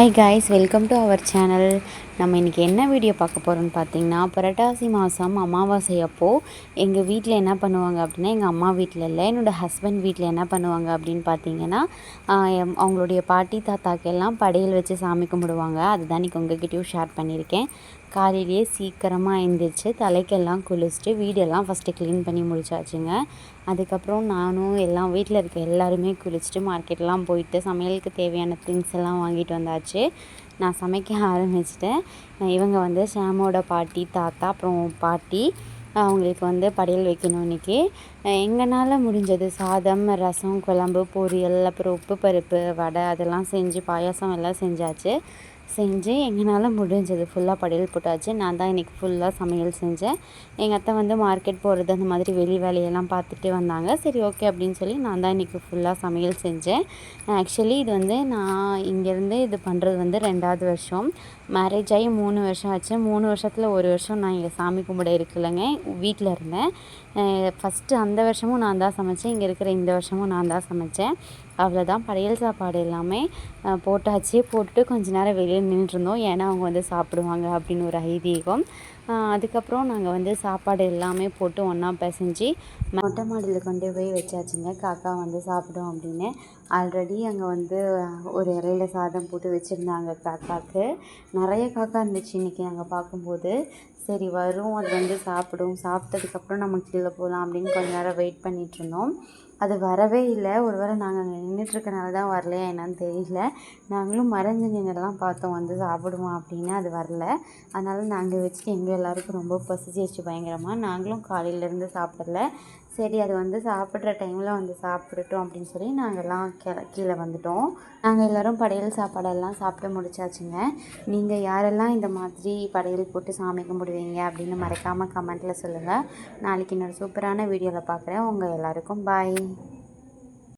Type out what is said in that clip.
Hi guys welcome to our channel நம்ம இன்றைக்கி என்ன வீடியோ பார்க்க போகிறோம்னு பார்த்தீங்கன்னா புரட்டாசி மாதம் அமாவாசை அப்போது எங்கள் வீட்டில் என்ன பண்ணுவாங்க அப்படின்னா எங்கள் அம்மா வீட்டில் இல்லை என்னோடய ஹஸ்பண்ட் வீட்டில் என்ன பண்ணுவாங்க அப்படின்னு பார்த்தீங்கன்னா எம்- அவங்களுடைய பாட்டி தாத்தாக்கெல்லாம் படையல் வச்சு சாமி கும்பிடுவாங்க. அதுதான் இன்றைக்கி உங்ககிட்டயும் ஷேர் பண்ணியிருக்கேன். காலையிலேயே சீக்கிரமாக எழுந்திரிச்சு தலைக்கெல்லாம் குளிச்சுட்டு வீடெல்லாம் ஃபஸ்ட்டு க்ளீன் பண்ணி முடிச்சாச்சுங்க. அதுக்கப்புறம் நானும் எல்லாம் வீட்டில் இருக்க எல்லாருமே குளிச்சுட்டு மார்க்கெட்லாம் போயிட்டு சமையலுக்கு தேவையான திங்ஸ் எல்லாம் வாங்கிட்டு வந்தாச்சு. நான் சமைக்க ஆரம்பிச்சிட்டேன். இவங்க வந்து ஷாமோட பாட்டி தாத்தா அப்புறம் பாட்டி அவங்களுக்கு வந்து படையல் வைக்கணும் இன்றைக்கி எங்களால் முடிஞ்சது சாதம் ரசம் குழம்பு பொரியல் அப்புறம் உப்பு பருப்பு வடை அதெல்லாம் செஞ்சு பாயாசம் எல்லாம் செஞ்சாச்சு. செஞ்சு எங்களால் முடிஞ்சது. ஃபுல்லாக படையல் போட்டாச்சு. நான் தான் இன்றைக்கி ஃபுல்லாக சமையல் செஞ்சேன். எங்கள் அத்தை வந்து மார்க்கெட் போகிறது அந்த மாதிரி வெளி வேலையெல்லாம் பார்த்துட்டு வந்தாங்க. சரி ஓகே அப்படின்னு சொல்லி நான் தான் இன்றைக்கி ஃபுல்லாக சமையல் செஞ்சேன். ஆக்சுவலி இது வந்து நான் இங்கேருந்து இது பண்ணுறது வந்து ரெண்டாவது வருஷம். மேரேஜ் ஆகி மூணு வருஷம் ஆச்சு. மூணு வருஷத்தில் ஒரு வருஷம் நான் இங்கே சாமி கும்பிட இருக்குல்லங்க. வீட்டில் இருந்தேன். ஃபஸ்ட்டு அந்த வருஷமும் நான் தான் சமைச்சேன். இங்கே இருக்கிற இந்த வருஷமும் நான் தான் சமைச்சேன். அவ்வளோதான் படையல் சாப்பாடு எல்லாமே போட்டாச்சு. போட்டுட்டு கொஞ்ச நேரம் வெளியே நின்றுருந்தோம் ஏன்னா அவங்க வந்து சாப்பிடுவாங்க அப்படின்னு ஒரு ஐதீகம். அதுக்கப்புறம் நாங்கள் வந்து சாப்பாடு எல்லாமே போட்டு ஒன்றா பிசைஞ்சு மொட்டை மாடியில் கொண்டு போய் வச்சாச்சுங்க. காக்கா வந்து சாப்பிடும் அப்படின்னு. ஆல்ரெடி அங்கே வந்து ஒரு இலையில சாதம் போட்டு வச்சுருந்தாங்க காக்காவுக்கு. நிறைய காக்கா இருந்துச்சு இன்றைக்கி நாங்கள் பார்க்கும்போது. சரி வரும். அது வந்து சாப்பிடும். சாப்பிட்டதுக்கப்புறம் நமக்கு கீழே போகலாம் அப்படின்னு கொஞ்ச நேரம் வெயிட் பண்ணிட்டு இருந்தோம். அது வரவே இல்லை. ஒரு வேளை நாங்கள் அங்கே நின்றுட்டுருக்கனால தான் வரலையா என்னன்னு தெரியல. நாங்களும் மறைஞ்சு நின்றுலாம் பார்த்தோம். வந்து சாப்பிடுவோம் அப்படின்னு அது வரல. அதனால் நாங்கள் வச்சுட்டு எங்கள் எல்லாருக்கும் ரொம்ப பசிச்சிருச்சு பயங்கரமாக நாங்களும் காலையிலேருந்து சாப்பிடல. சரி அது வந்து சாப்பிட்ற டைமில் வந்து சாப்பிட்டுட்டோம் அப்படின்னு சொல்லி நாங்கள்லாம் கீழே கீழே வந்துட்டோம். நாங்கள் எல்லோரும் படையல் சாப்பாடெல்லாம் சாப்பிட்டு முடிச்சாச்சுங்க. நீங்கள் யாரெல்லாம் இந்த மாதிரி படையல் போட்டு சாமி கும்பிடுவீங்க அப்படின்னு மறக்காமல் கமெண்ட்டில் சொல்லுங்கள் நாளைக்கு இன்னொரு சூப்பரான வீடியோவில் பார்க்குறேன் உங்கள் எல்லாருக்கும் பாய் Amém.